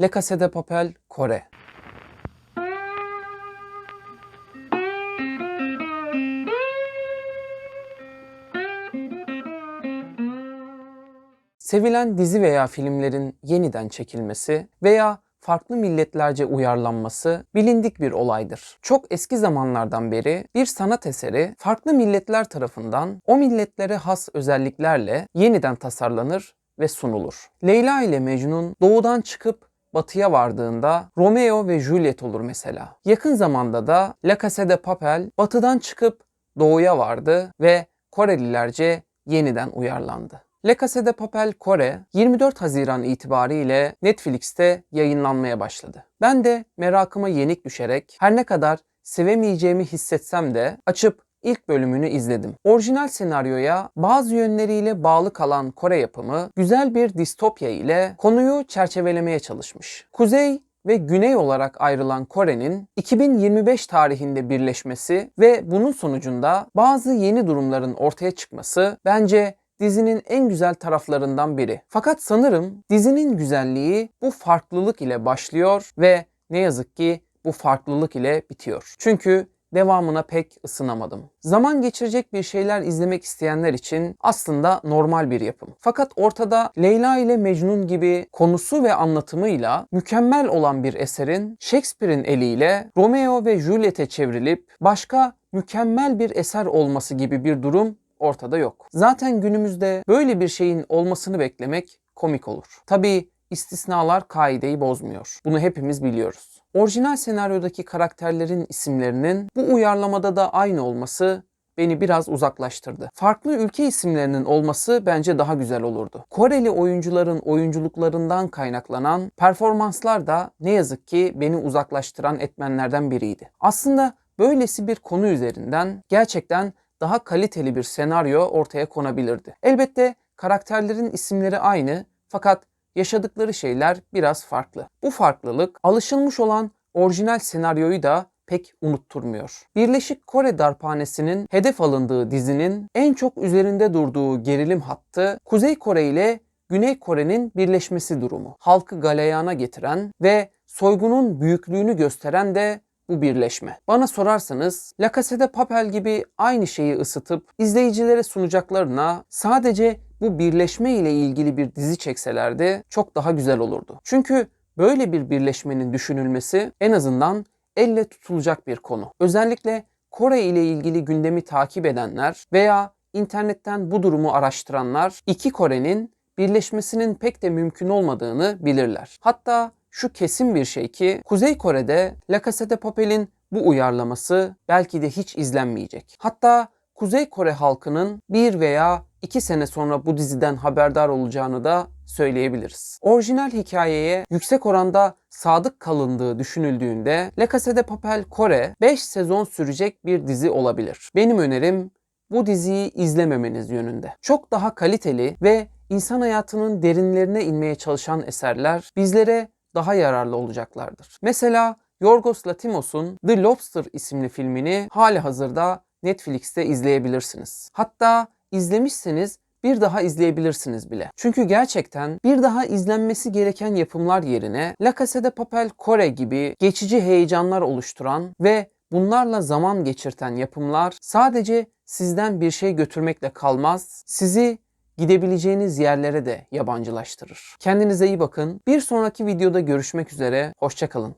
La Casa de Papel Kore. Sevilen dizi veya filmlerin yeniden çekilmesi veya farklı milletlerce uyarlanması bilindik bir olaydır. Çok eski zamanlardan beri bir sanat eseri farklı milletler tarafından o milletlere has özelliklerle yeniden tasarlanır ve sunulur. Leyla ile Mecnun doğudan çıkıp batıya vardığında Romeo ve Juliet olur mesela. Yakın zamanda da La Casa de Papel batıdan çıkıp doğuya vardı ve Korelilerce yeniden uyarlandı. La Casa de Papel Kore 24 Haziran itibariyle Netflix'te yayınlanmaya başladı. Ben de merakıma yenik düşerek her ne kadar sevemeyeceğimi hissetsem de açıp ilk bölümünü izledim. Orijinal senaryoya bazı yönleriyle bağlı kalan Kore yapımı güzel bir distopya ile konuyu çerçevelemeye çalışmış. Kuzey ve güney olarak ayrılan Kore'nin 2025 tarihinde birleşmesi ve bunun sonucunda bazı yeni durumların ortaya çıkması bence dizinin en güzel taraflarından biri. Fakat sanırım dizinin güzelliği bu farklılık ile başlıyor ve ne yazık ki bu farklılık ile bitiyor. Çünkü devamına pek ısınamadım. Zaman geçirecek bir şeyler izlemek isteyenler için aslında normal bir yapım. Fakat ortada Leyla ile Mecnun gibi konusu ve anlatımıyla mükemmel olan bir eserin Shakespeare'in eliyle Romeo ve Juliet'e çevrilip başka mükemmel bir eser olması gibi bir durum ortada yok. Zaten günümüzde böyle bir şeyin olmasını beklemek komik olur. Tabii istisnalar kaideyi bozmuyor. Bunu hepimiz biliyoruz. Orijinal senaryodaki karakterlerin isimlerinin bu uyarlamada da aynı olması beni biraz uzaklaştırdı. Farklı ülke isimlerinin olması bence daha güzel olurdu. Koreli oyuncuların oyunculuklarından kaynaklanan performanslar da ne yazık ki beni uzaklaştıran etmenlerden biriydi. Aslında böylesi bir konu üzerinden gerçekten daha kaliteli bir senaryo ortaya konabilirdi. Elbette karakterlerin isimleri aynı fakat yaşadıkları şeyler biraz farklı. Bu farklılık alışılmış olan orijinal senaryoyu da pek unutturmuyor. Birleşik Kore Darphanesi'nin hedef alındığı dizinin en çok üzerinde durduğu gerilim hattı Kuzey Kore ile Güney Kore'nin birleşmesi durumu. Halkı galeyana getiren ve soygunun büyüklüğünü gösteren de bu birleşme. Bana sorarsanız La Casa de Papel gibi aynı şeyi ısıtıp izleyicilere sunacaklarına sadece bu birleşme ile ilgili bir dizi çekselerdi çok daha güzel olurdu. Çünkü böyle bir birleşmenin düşünülmesi en azından elle tutulacak bir konu. Özellikle Kore ile ilgili gündemi takip edenler veya internetten bu durumu araştıranlar iki Kore'nin birleşmesinin pek de mümkün olmadığını bilirler. Hatta şu kesin bir şey ki Kuzey Kore'de La Casa de Papel'in bu uyarlaması belki de hiç izlenmeyecek. Hatta Kuzey Kore halkının bir veya iki sene sonra bu diziden haberdar olacağını da söyleyebiliriz. Orijinal hikayeye yüksek oranda sadık kalındığı düşünüldüğünde La Casa de Papel Kore 5 sezon sürecek bir dizi olabilir. Benim önerim bu diziyi izlememeniz yönünde. Çok daha kaliteli ve insan hayatının derinlerine inmeye çalışan eserler bizlere daha yararlı olacaklardır. Mesela Yorgos Lanthimos'un The Lobster isimli filmini hali hazırda Netflix'te izleyebilirsiniz. Hatta izlemişseniz bir daha izleyebilirsiniz bile. Çünkü gerçekten bir daha izlenmesi gereken yapımlar yerine La Casa de Papel Kore gibi geçici heyecanlar oluşturan ve bunlarla zaman geçirten yapımlar sadece sizden bir şey götürmekle kalmaz, sizi gidebileceğiniz yerlere de yabancılaştırır. Kendinize iyi bakın. Bir sonraki videoda görüşmek üzere. Hoşçakalın.